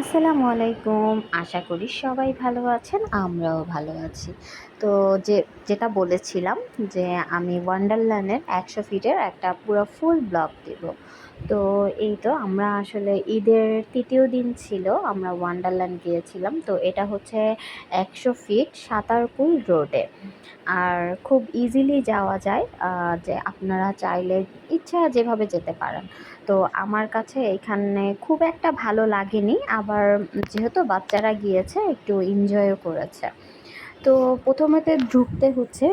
আসসালামু আলাইকুম। আশা করি সবাই ভালো আছেন, আমরাও ভালো আছি। তো যে, যেটা বলেছিলাম যে, আমি ওয়ান্ডারল্যান্ডের একশো ফিটের একটা পুরো ফুল ব্লগ দেব। তো এই তো আমরা আসলে ঈদের তৃতীয় দিন ছিল, আমরা ওয়ান্ডারল্যান্ড গিয়েছিলাম। তো এটা হচ্ছে একশো ফিট সাঁতারকুল রোডে। আর খুব ইজিলি যাওয়া যায় যে আপনারা চাইলে ইচ্ছা যেভাবে যেতে পারেন। তো আমার কাছে এখানে খুব একটা ভালো লাগেনি আবার যেহেতু বাচ্চারা গিয়েছে, একটু এনজয়ও করেছে। তো প্রথমেতে ঢুকতে হচ্ছে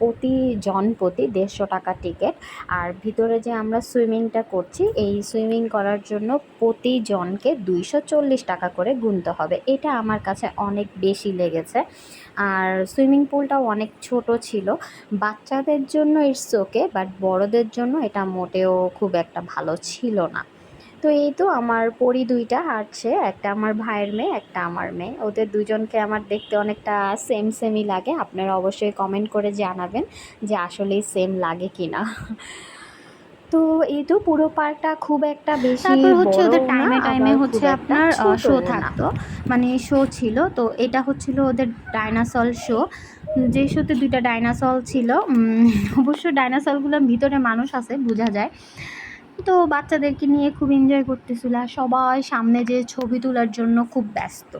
প্রতি জন প্রতি দেড়শো টাকা টিকিট আর ভিতরে যে আমরা সুইমিংটা করছি, এই সুইমিং করার জন্য প্রতি জনকে দুইশো চল্লিশ টাকা করে গুনতে হবে। এটা আমার কাছে অনেক বেশি লেগেছে। আর সুইমিং পুলটাও অনেক ছোট ছিল। বাচ্চাদের জন্য ইটস ওকে বাট বড়দের জন্য এটা মোটেও খুব একটা ভালো ছিল না। তো এই তো আমার পরি দুইটা হাঁটছে একটা আমার ভাইয়ের মেয়ে একটা আমার মেয়ে। ওদের দুজনকে আমার দেখতে অনেকটা সেম সেমই লাগে। আপনারা অবশ্যই কমেন্ট করে জানাবেন যে আসলেই সেম লাগে কি না তো এই তো পুরো পার্কটা খুব একটা বেশি তারপর হচ্ছে ওদের টাইমে টাইমে হচ্ছে আপনার শো। থাকতো। মানে শো ছিল। তো এটা হচ্ছিল ওদের ডাইনাসল শো যে শোতে দুইটা ডাইনাসল ছিল অবশ্য ডাইনাসলগুলোর ভিতরে মানুষ আছে বোঝা যায়। তো বাচ্চাদেরকে নিয়ে খুব এনজয় করতেছিল আর সবাই সামনে যে ছবি তোলার জন্য খুব ব্যস্ত।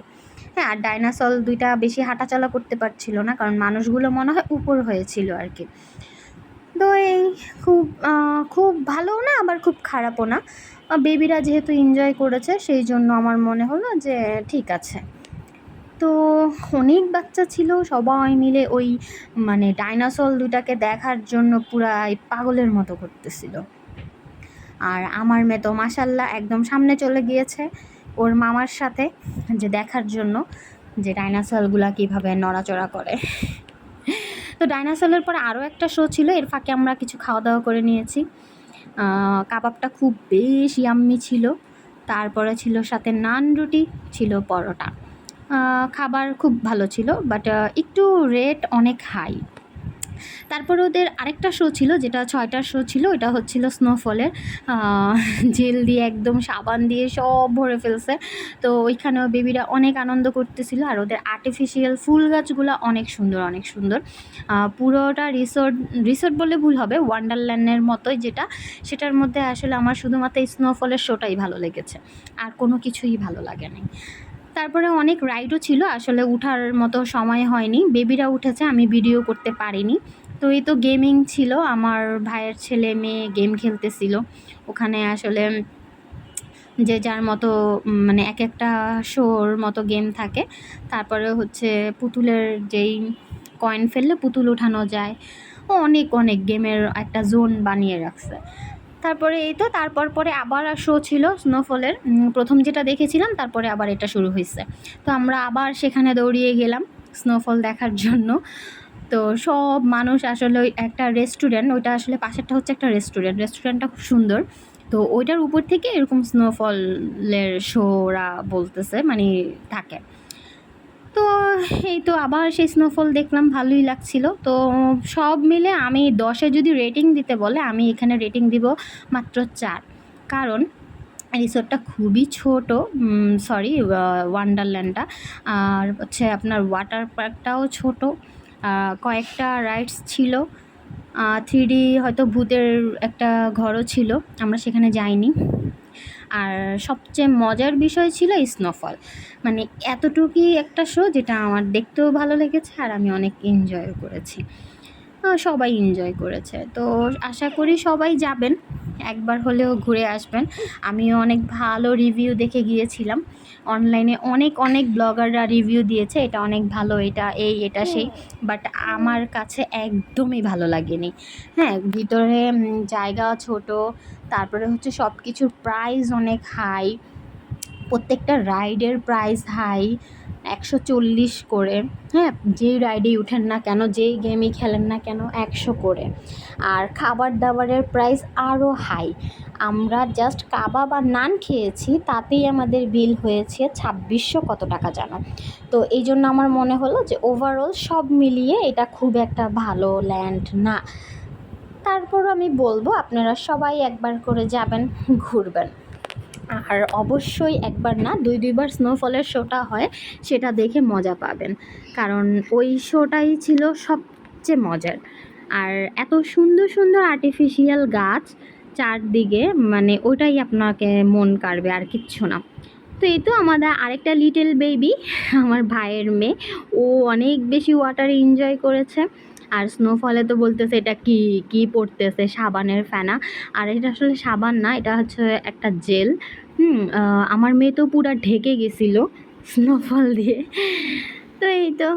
হ্যাঁ আর ডাইনাসল দুইটা বেশি হাঁটাচলা করতে পারছিল না কারণ মানুষগুলো মনে হয় উপর হয়েছিল আর কি। তো এই খুব খুব ভালোও না, আবার খুব খারাপও না। বেবিরা যেহেতু এনজয় করেছে, সেই জন্য আমার মনে হলো যে ঠিক আছে। তো অনেক বাচ্চা ছিল, সবাই মিলে ওই মানে ডাইনাসল দুটাকে দেখার জন্য পুরা এই পাগলের মতো করতেছিল। আর আমার মেয়ে তো মাসাল্লাহ একদম সামনে চলে গিয়েছে ওর মামার সাথে যে দেখার জন্য যে ডাইনাসলগুলা কীভাবে নড়াচড়া করে। তো ডাইনাসলের পরে আরও একটা শো ছিল, এর ফাঁকে আমরা কিছু খাওয়া দাওয়া করে নিয়েছি। কাবাবটা খুব বেশ ইয়াম্মি ছিল। তারপরে ছিল সাথে নান রুটি, ছিল পরোটা। খাবার খুব ভালো ছিল বাট একটু রেট অনেক হাই তারপরে ওদের আরেকটা শো ছিল, যেটা ছয়টার শো ছিল ওটা হচ্ছিল স্নোফলের জেল দিয়ে একদম সাবান দিয়ে সব ভরে ফেলছে। তো ওইখানেও বেবিরা অনেক আনন্দ করতেছিল, আর ওদের আর্টিফিশিয়াল ফুল গাছগুলো অনেক সুন্দর অনেক সুন্দর। পুরোটা রিসোর্ট রিসোর্ট বলে ভুল হবে ওয়ান্ডারল্যান্ডের মতোই যেটা, সেটার মধ্যে আসলে আমার শুধুমাত্র স্নোফলের শোটাই ভালো লেগেছে, আর কোনো কিছুই ভালো লাগে নাই তারপরে অনেক রাইডও ছিল, আসলে উঠার মতো সময় হয়নি। বেবিরা উঠেছে, আমি ভিডিও করতে পারিনি। তো এই তো গেমিং ছিল, আমার ভাইয়ের ছেলে মেয়ে গেম খেলতেছিল। ওখানে আসলে যে যার মতো মানে এক একটা শোর মতো গেম থাকে। তারপরে হচ্ছে পুতুলের যেই কয়েন ফেললে পুতুল ওঠানো যায়। ও অনেক অনেক গেমের একটা জোন বানিয়ে রাখছে। তারপরে এই তো, তারপর পরে আবার শো ছিল স্নোফলের প্রথম যেটা দেখেছিলাম, তারপরে আবার এটা শুরু হয়েছে। তো আমরা আবার সেখানে দৌড়িয়ে গেলাম স্নোফল দেখার জন্য। তো সব মানুষ আসলে ওই একটা রেস্টুরেন্ট ওইটা আসলে পাশেরটা হচ্ছে একটা রেস্টুরেন্ট রেস্টুরেন্টটা খুব সুন্দর। তো ওইটার উপর থেকে এরকম স্নোফলের শোরা বলতেছে মানে থাকে। তো এই তো আবার সেই স্নোফল দেখলাম, ভালোই লাগছিল। তো সব মিলে আমি দশে যদি রেটিং দিতে বলে, আমি এখানে রেটিং দিব মাত্র চার। কারণ রিসোর্টটা খুবই ছোট সরি ওয়ান্ডারল্যান্ডটা আর হচ্ছে আপনার ওয়াটার পার্কটাও ছোট কয়েকটা রাইডস ছিল। থ্রি ডি হয়তো ভূতের একটা ঘরও ছিল, আমরা সেখানে যাইনি। আর সবচেয়ে মজার বিষয় ছিল স্নোফল মানে এতটুকুই একটা শো যেটা আমার দেখতেও ভালো লেগেছে আর আমি অনেক এনজয়ও করেছি। সবাই এনজয় করেছে। তো আশা করি সবাই যাবেন একবার হলেও ঘুরে আসবেন। আমিও অনেক ভালো রিভিউ দেখে গিয়েছিলাম। অনলাইনে অনেক অনেক ব্লগাররা রিভিউ দিয়েছে এটা অনেক ভালো এটা এই এটা সেই বাট আমার কাছে একদমই ভালো লাগেনি। হ্যাঁ ভিতরে জায়গা ছোট তারপরে হচ্ছে সব কিছুর প্রাইস অনেক হাই প্রত্যেকটা রাইডের প্রাইস হাই একশো চল্লিশ করে। হ্যাঁ যেই রাইডেই উঠেন না কেন, যেই গেমই খেলেন না কেন, একশো করে। আর খাবার দাবারের প্রাইস আরও হাই আমরা জাস্ট কাবাব আর নান খেয়েছি, তাতেই আমাদের বিল হয়েছে ছাব্বিশশো কত টাকা জানো? তো এই জন্য আমার মনে হলো যে ওভারঅল সব মিলিয়ে এটা খুব একটা ভালো ল্যান্ড না। তারপর আমি বলব, আপনারা সবাই একবার করে যাবেন, ঘুরবেন। আর অবশ্যই একবার না, দুই, দুইবার স্নোফলের শোটা হয়, সেটা দেখে মজা পাবেন। কারণ ওই শোটাই ছিল সবচেয়ে মজার। আর এত সুন্দর সুন্দর আর্টিফিশিয়াল গাছ চারদিকে মানে ওটাই আপনাকে মন কাড়বে আর কিচ্ছু না। তো এই তো আমাদের আরেকটা লিটল বেবি আমার ভাইয়ের মেয়ে। ও অনেক বেশি ওয়াটার এনজয় করেছে। আর স্নোফলে তো বলতেছে এটা কি কি পড়তেছে? সাবানের ফেনা। আর এটা আসলে সাবান না, এটা হচ্ছে একটা জেল। হুম আমার মেয়ে তো পুরা ঢেকে গেছিল স্নোফল দিয়ে। তো এই তো।